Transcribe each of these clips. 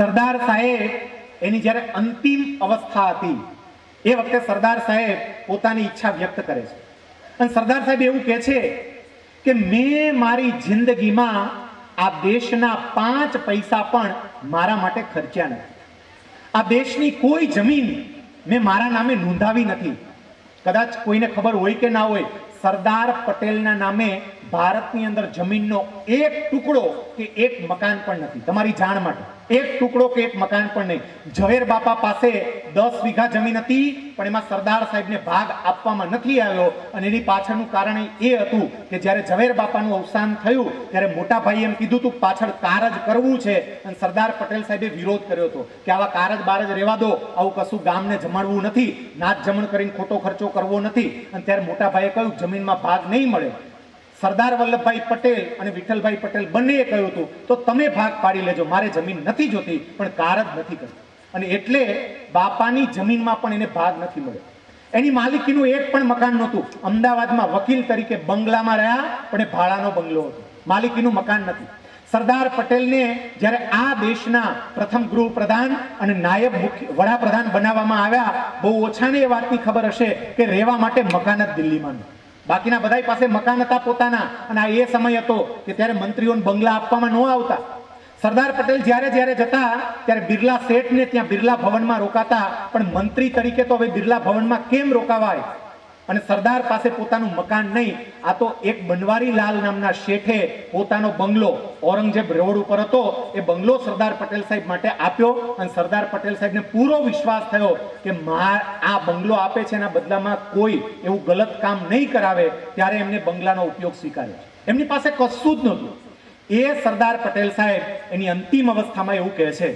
સરદાર સાહેબ એની જ્યારે અંતિમ અવસ્થા હતી, એ વખતે સરદાર સાહેબ પોતાની ઈચ્છા વ્યક્ત કરે છે. અને સરદાર સાહેબ એવું કહે છે કે, મેં મારી જિંદગીમાં આ દેશના પાંચ પૈસા પણ મારા માટે ખર્ચ્યા નથી. આ દેશની કોઈ જમીન મેં મારા નામે નોંધાવી નથી. કદાચ કોઈને ખબર હોય કે ના હોય સરદાર પટેલના નામે ભારતની અંદર જમીનનો એક ટુકડો કે એક મકાન પણ નથી. તમારી જાણ માટે. એક ટુકડો કે એક મકાન પણ નહીં. ઝવેર બાપા પાસે દસ વીઘા જમીન હતી, પણ એમાં સરદાર સાહેબને ભાગ આપવામાં નથી આવ્યો અને એની પાછળનું કારણ એ હતું કે જ્યારે ઝવેર બાપાનું અવસાન થયું, ત્યારે મોટા ભાઈએ એમ કીધું હતું, પાછળ કારજ કરવું છે. અને સરદાર પટેલ સાહેબે વિરોધ કર્યો હતો કે, આવા કારજ બારજ રહેવા દો. આવું કશું ગામને જમાડવું નથી. નાચ જમણ કરીને ખોટો ખર્ચો કરવો નથી. અને ત્યારે મોટા ભાઈએ કહ્યું જમીનમાં ભાગ નહીં મળે. સરદાર વલ્લભભાઈ પટેલ અને વિઠ્ઠલભાઈ પટેલ બંનેએ કહ્યું હતું, તો તમે ભાગ પાડી લેજો. મારે જમીન નથી જોતી, પણ કાર જ નથી કરતી. અને એટલે બાપાની જમીનમાં પણ એને ભાગ નથી મળ્યો. એની માલિકીનું એક પણ મકાન નહોતું. અમદાવાદમાં વકીલ તરીકે બંગલામાં રહ્યા, પણ એ ભાડાનો બંગલો હતો. માલિકીનું મકાન નથી. સરદાર પટેલને જ્યારે આ દેશના પ્રથમ ગૃહપ્રધાન અને નાયબ મુખ્ય વડાપ્રધાન બનાવવામાં આવ્યા, બહુ ઓછાને એ વાતની ખબર હશે કે રહેવા માટે મકાન જ દિલ્હીમાં નહોતું. બાકીના બધા પાસે મકાન હતા પોતાના. અને આ એ સમય હતો કે ત્યારે મંત્રીઓને બંગલા આપવામાં ન આવતા. સરદાર પટેલ જ્યારે જ્યારે જતા, ત્યારે બિરલા શેઠને ત્યાં બિરલા ભવનમાં રોકાતા. પણ મંત્રી તરીકે તો હવે બિરલા ભવનમાં કેમ રોકાવાય? અને સરદાર પાસે પોતાનું મકાન નહીં, આ તો એક બનવારી લાલ નામના શેઠે પોતાનો બંગલો, ઔરંગઝેબ રોડ ઉપર હતો, એ બંગલો સરદાર પટેલ સાહેબ માટે આપ્યો અને સરદાર પટેલ સાહેબને પૂરો વિશ્વાસ થયો કે આ બંગલો આપે છે એના બદલામાં કોઈ એવું ગલત કામ નહીં કરાવે, ત્યારે એમને બંગલાનો ઉપયોગ સ્વીકાર્યો એમની પાસે કશું જ નહોતું. એ સરદાર પટેલ સાહેબ એની અંતિમ અવસ્થામાં એવું કહે છે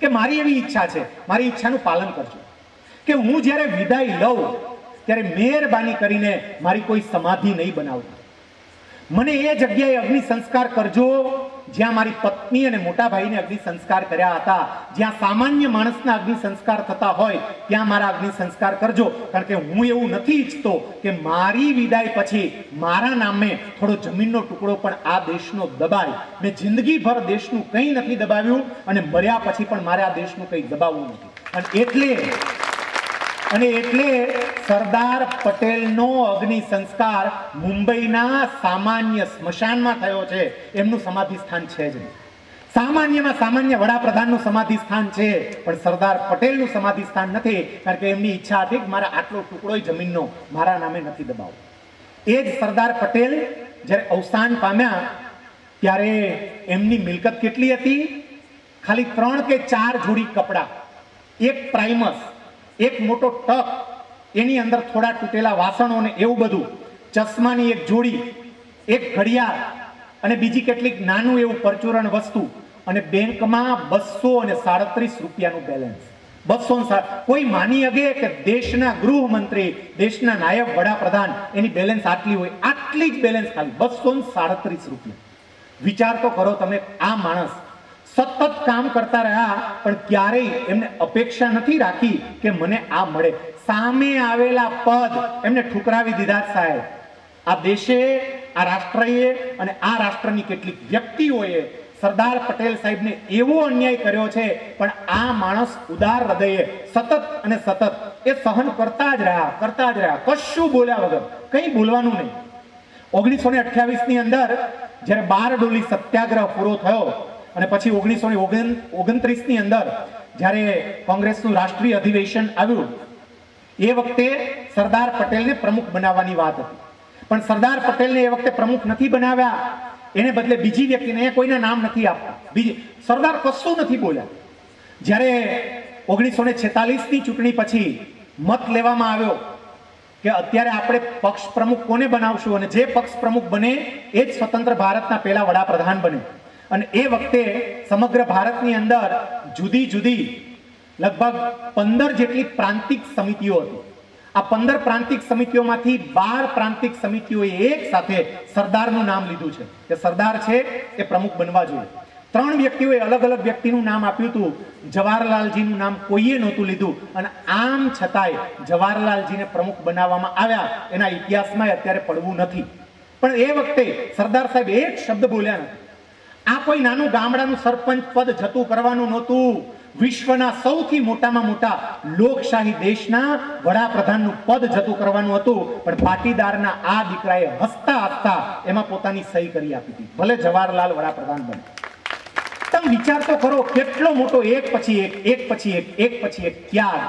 કે મારી એવી ઈચ્છા છે, મારી ઈચ્છાનું પાલન કરજો. કે હું જ્યારે વિદાય લઉં ત્યારે મહેરબાની કરીને મારી કોઈ સમાધિ નહીં બનાવતા. મને એ જગ્યાએ અગ્નિ સંસ્કાર કરજો, જ્યાં મારી પત્ની અને મોટા ભાઈને અગ્નિ સંસ્કાર કર્યા હતા. જ્યાં સામાન્ય માણસના અગ્નિ સંસ્કાર થતા હોય, ત્યાં મારા અગ્નિ સંસ્કાર કરજો. કારણ કે હું એવું નથી ઈચ્છતો કે મારી વિદાય પછી મારા નામે થોડો જમીનનો ટુકડો પણ આ દેશનો દબાય. મેં જિંદગીભર દેશનું કંઈ નથી દબાવ્યું અને મર્યા પછી પણ મારે આ દેશનું કંઈ દબાવવું નથી. અને એટલે અને એટલે સરદાર પટેલનો અગ્નિ સંસ્કાર મુંબઈના સામાન્ય સ્મશાનમાં થયો છે. એમનું સમાધિ સ્થાન છે જ નહીં. સામાન્યમાં સામાન્ય વડાપ્રધાનનું સમાધિ સ્થાન છે, પણ સરદાર પટેલનું સમાધિ સ્થાન નથી, કારણ કે એમની ઈચ્છા હતી કે મારા આટલો ટુકડોય જમીનનો મારા નામે નથી દબાવો. એ જ સરદાર પટેલ જ્યારે અવસાન પામ્યા, ત્યારે એમની મિલકત કેટલી હતી? ખાલી ત્રણ કે ચાર જોડી કપડાં. એક પ્રાઇમસ. એક મોટો ટક, એની અંદર થોડા તૂટેલા વાસણો ને એવું બધું, ચશ્માની એક જોડી, એક ઘડિયાળ અને બીજી કેટલીક નાનું એવું પરચુરણ વસ્તુ અને બેંકમાં બસો અને સાડત્રીસ રૂપિયાનું બેલેન્સ બસો કોઈ માની અગે કે દેશના ગૃહમંત્રી, દેશના નાયબ વડાપ્રધાન એની બેલેન્સ આટલી હોય? આટલી જ બેલેન્સ ખાલી બસો સાડત્રીસ રૂપિયા. વિચાર તો કરો તમે, આ માણસ સતત કામ કરતા રહ્યા, પણ ક્યારેય એમને અપેક્ષા નથી રાખી કે મને આ મળે. સામે આવેલા પદ એમને ઠુકરાવી દીધા સાહેબ. આ દેશે, આ રાષ્ટ્રએ અને આ રાષ્ટ્રની કેટલીક વ્યક્તિઓએ સરદાર પટેલ સાહેબને એવો અન્યાય કર્યો છે, પણ આ માણસ ઉદાર હૃદયે સતત અને સતત એ સહન કરતા જ રહ્યા, કરતા જ રહ્યા. કશું બોલ્યા વગર, કંઈ બોલવાનું નહીં. ઓગણીસો ને અઠ્યાવીસની અંદર જ્યારે બારડોલી સત્યાગ્રહ પૂરો થયો અને પછી ઓગણીસો ને ઓગણ ઓગણત્રીસની અંદર જ્યારે કોંગ્રેસનું રાષ્ટ્રીય અધિવેશન આવ્યું, એ વખતે સરદાર પટેલને પ્રમુખ બનાવવાની વાત હતી. પણ સરદાર પટેલને એ વખતે પ્રમુખ નથી બનાવ્યા. એને બદલે બીજી વ્યક્તિને કોઈના નામ નથી આપતા. બીજી, સરદાર કશું નથી બોલ્યા. જ્યારે ઓગણીસો ને છેતાલીસની ચૂંટણી પછી મત લેવામાં આવ્યો કે અત્યારે આપણે પક્ષ પ્રમુખ કોને બનાવશું અને જે પક્ષ પ્રમુખ બને એ જ સ્વતંત્ર ભારતના પહેલા વડાપ્રધાન બને. અને એ વખતે સમગ્ર ભારતની અંદર જુદી જુદી લગભગ પંદર જેટલી પ્રાંતિક સમિતિઓ હતી. આ પંદર પ્રાંતિક સમિતિઓમાંથી બાર પ્રાંતિક સમિતિઓએ એક સાથે સરદારનું નામ લીધું છે. કે સરદાર છે, એ પ્રમુખ બનવા જોઈએ. ત્રણ વ્યક્તિઓએ અલગ અલગ વ્યક્તિનું નામ આપ્યું હતું. જવાહરલાલજીનું નામ કોઈએ નહોતું લીધું. અને આમ છતાંય જવાહરલાલજીને પ્રમુખ બનાવવામાં આવ્યા, એના ઇતિહાસમાં અત્યારે પડવું નથી. પણ એ વખતે સરદાર સાહેબ એક શબ્દ બોલ્યા નથી. આ કોઈ નાનું ગામડાનું સરપંચ પદ જતું કરવાનું નહોતું. વિશ્વના સૌથી મોટામાં મોટા લોકશાહી દેશના વડાપ્રધાનનું પદ જતું કરવાનું હતું. પણ પાટીદારના આ દીકરાએ હસતા હસતા એમાં પોતાની સહી કરી આપી હતી ભલે જવાહરલાલ વડાપ્રધાન બને. તમે વિચાર તો કરો, કેટલો મોટો એક પછી એક એક પછી એક એક પછી એક ત્યાગ.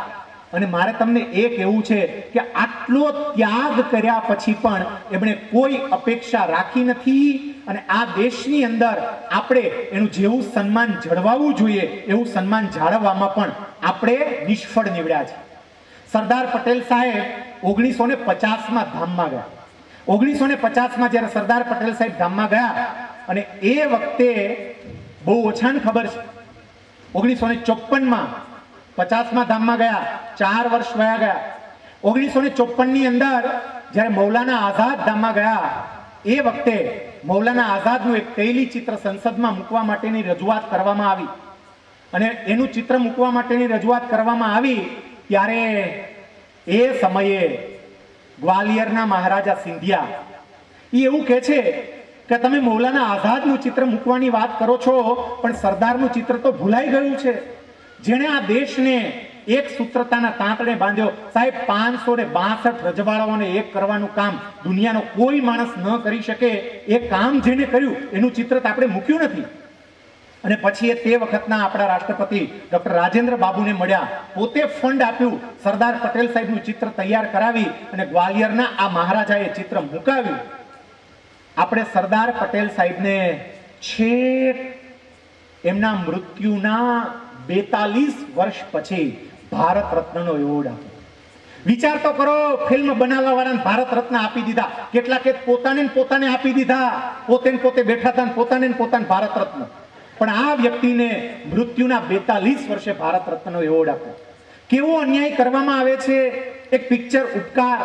અને મારે તમને એ કહેવું છે કે આટલો ત્યાગ કર્યા પછી પણ એમણે કોઈ અપેક્ષા રાખી નથી. અને આ દેશની અંદર આપણે એનું જેવું સન્માન જળવાવું જોઈએ, એવું સન્માન જાળવવામાં પણ આપણે નિષ્ફળ નીવડ્યા છે. સરદાર પટેલ સાહેબ ઓગણીસો ને પચાસમાં ધામમાં ગયા. ઓગણીસો ને પચાસમાં જ્યારે સરદાર પટેલ સાહેબ ધામમાં ગયા અને એ વખતે બહુ ઓછાને ખબર છે. ઓગણીસો ને ચોપનમાં પચાસમાં ધામમાં ગયા, ચાર વર્ષ વયા ગયા. ઓગણીસો ને ચોપનની અંદર જ્યારે મૌલાના આઝાદ ધામમાં ગયા, એ વખતે મૌલાના આઝાદનું એક તૈલી ચિત્ર સંસદમાં મૂકવા માટેની રજૂઆત કરવામાં આવી. અને એનું ચિત્ર મૂકવા માટેની રજૂઆત કરવામાં આવી ત્યારે એ સમયે ગ્વાલિયરના મહારાજા સિંધિયા એ એવું કહે છે કે તમે મૌલાના આઝાદનું ચિત્ર મૂકવાની વાત કરો છો, પણ સરદારનું ચિત્ર તો ભૂલાઈ ગયું છે. જેણે આ દેશને એક સૂત્રતાના તાંતણે બાંધ્યો. સાહેબ, પાંચસો ને બાસઠ રજવાડાઓને એક કરવાનું કામ દુનિયાનો કોઈ માણસ ન કરી શકે. એ કામ જેને કર્યું, એનું ચિત્ર આપણે મૂક્યું નથી. અને પછી એ તે વખતના આપણા રાષ્ટ્રપતિ ડોક્ટર રાજેન્દ્ર બાબુને મળ્યા. પોતે ફંડ આપ્યું, સરદાર પટેલ સાહેબનું ચિત્ર તૈયાર કરાવી અને ગ્વાલિયરના આ મહારાજાએ ચિત્ર મુકાવ્યું. આપણે સરદાર પટેલ સાહેબને છેક એમના મૃત્યુના બેતાલીસ વર્ષ પછી ભારત રત્નનો એવોર્ડ આપ્યો વિચાર તો કરો ફિલ્મ બનાવવા વાળાને ભારત રત્ન આપી દીધા. કેટલાકે પોતાને પોતાને આપી દીધા. પોતે પોતે બેઠા હતા પોતાને પોતાને ભારત રત્ન પણ આ વ્યક્તિને મૃત્યુના બેતાલીસ વર્ષે ભારત રત્નનો એવોર્ડ આપ્યો. કેવો અન્યાય કરવામાં આવે છે? એક પિક્ચર ઉપકાર.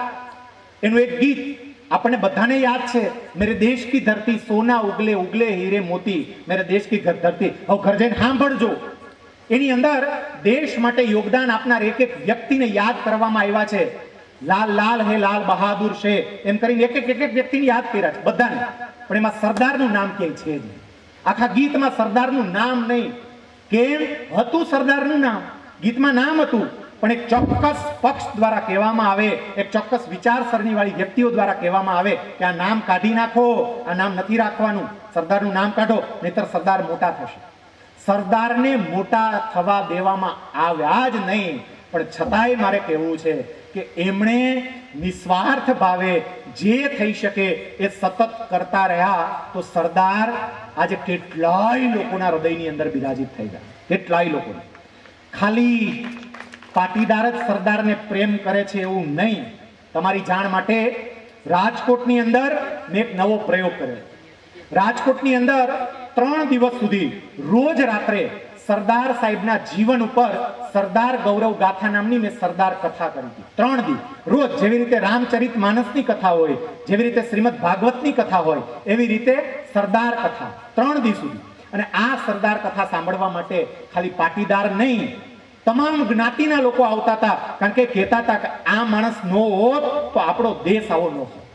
એનું એક ગીત. આપણને બધાને યાદ છે, મેરે દેશ કી ધરતી સોના ઉગલે ઉગલે, હીરે મોતી. મેરે દેશ કી ધરતી. હવે ઘર જઈને સાંભળજો. એની અંદર દેશ માટે યોગદાન આપનાર એક એક વ્યક્તિને યાદ કરવામાં આવ્યા છે. લાલ લાલ હે, લાલ બહાદુર છે, એમ કરીને એક એક એક એક વ્યક્તિને યાદ કર્યા છે, બધાને. પણ એમાં સરદારનું નામ ક્યાંય છે જ આખા ગીતમાં સરદારનું નામ નહીં. કેમ? હતું સરદારનું નામ. ગીતમાં નામ હતું, પણ એક ચોક્કસ પક્ષ દ્વારા કહેવામાં આવે, એક ચોક્કસ વિચારસરણી વાળી વ્યક્તિઓ દ્વારા કહેવામાં આવે કે આ નામ કાઢી નાખો, આ નામ નથી રાખવાનું. સરદારનું નામ કાઢો, નહીતર સરદાર મોટા થશે. સરદારને મોટા થવા દેવામાં આવ્યા જ નહીં. પણ છતાંય મારે કહેવું છે કે એમણે નિસ્વાર્થ ભાવે જે થઈ શકે એ સતત કરતા રહ્યા તો સરદાર આજે કેટલાય લોકોના હૃદયની અંદર બિરાજિત થઈ ગયા. કેટલાય લોકો ખાલી પાટીદાર જ સરદારને પ્રેમ કરે છે એવું નહીં. તમારી જાણ માટે રાજકોટની અંદર મેં એક નવો પ્રયોગ કર્યો. રાજકોટની અંદર ત્રણ દિવસ સુધી રોજ રાત્રે સરદાર સાહેબના જીવન ઉપર સરદાર ગૌરવ ગાથા નામની મેં સરદાર કથા કરી હતી. ત્રણ દી. રોજ જેવી રીતે રામચરિત માનસની કથા હોય, જેવી રીતે શ્રીમદ ભાગવતની કથા હોય, એવી રીતે સરદાર કથા. ત્રણ દી સુધી. અને આ સરદાર કથા સાંભળવા માટે ખાલી પાટીદાર નહીં, તમામ જ્ઞાતિના લોકો આવતા હતા. કારણ કે કહેતા હતા કે આ માણસ નો હોત તો આપણો દેશ આવો ન હોત.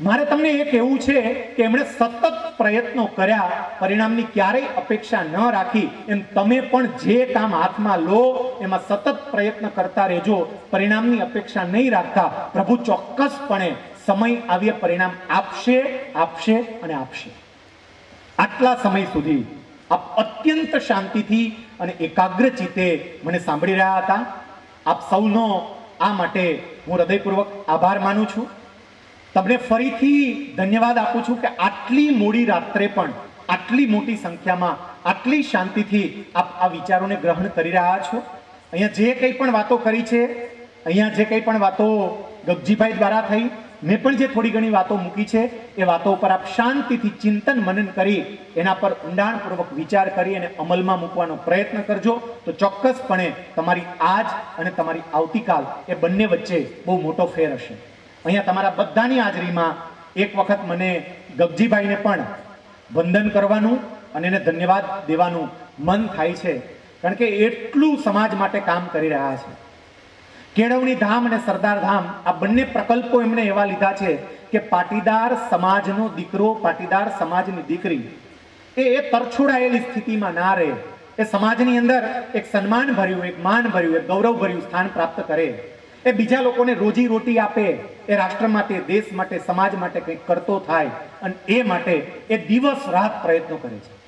મારે તમને એ કહેવું છે કે એમણે સતત પ્રયત્નો કર્યા, પરિણામની ક્યારેય અપેક્ષા ન રાખી. એમ તમે પણ જે કામ હાથમાં લો, એમાં સતત પ્રયત્ન કરતા રહેજો. પરિણામની અપેક્ષા નહીં રાખતા. પ્રભુ ચોક્કસપણે સમય આવ્યે પરિણામ આપશે આપશે અને આપશે. આટલા સમય સુધી આપ અત્યંત શાંતિથી અને એકાગ્ર ચિત્તે મને સાંભળી રહ્યા હતા. આપ સૌનો આ માટે હું હૃદયપૂર્વક આભાર માનું છું. તમને ફરીથી ધન્યવાદ આપું છું કે આટલી મોડી રાત્રે પણ, આટલી મોટી સંખ્યામાં, આટલી શાંતિથી આપ આ વિચારોને ગ્રહણ કરી રહ્યા છો. અહીંયા જે કંઈ પણ વાતો કરી છે, અહીંયા જે કંઈ પણ વાતો ગગજીભાઈ દ્વારા થઈ, મેં પણ જે થોડી ઘણી વાતો મૂકી છે, એ વાતો ઉપર આપ શાંતિથી ચિંતન મનન કરી, એના પર ઊંડાણપૂર્વક વિચાર કરી અને અમલમાં મૂકવાનો પ્રયત્ન કરજો. તો ચોક્કસપણે તમારી આજ અને તમારી આવતીકાલ એ બંને વચ્ચે બહુ મોટો ફેર હશે. અહીંયા તમારા બધાની હાજરીમાં એક વખત મને ગગજીભાઈને પણ વંદન કરવાનું અને એને ધન્યવાદ દેવાનું મન થાય છે. કારણ કે એટલું સમાજ માટે કામ કરી રહ્યા છે. કેળવણી ધામ અને સરદાર ધામ આ બંને પ્રકલ્પો એમણે એવા લીધા છે કે પાટીદાર સમાજનો દીકરો, પાટીદાર સમાજની દીકરી એ એ તરછોડાયેલી સ્થિતિમાં ના રહે. એ સમાજની અંદર એક સન્માન ભર્યું એક માન ભર્યું એક ગૌરવ ભર્યું સ્થાન પ્રાપ્ત કરે. એ બીજા લોકોને રોજી રોટી આપે એ રાષ્ટ્ર માટે, દેશ માટે, સમાજ માટે કંઈક કરતો થાય અને એ માટે એ દિવસ રાત પ્રયત્નો કરે છે.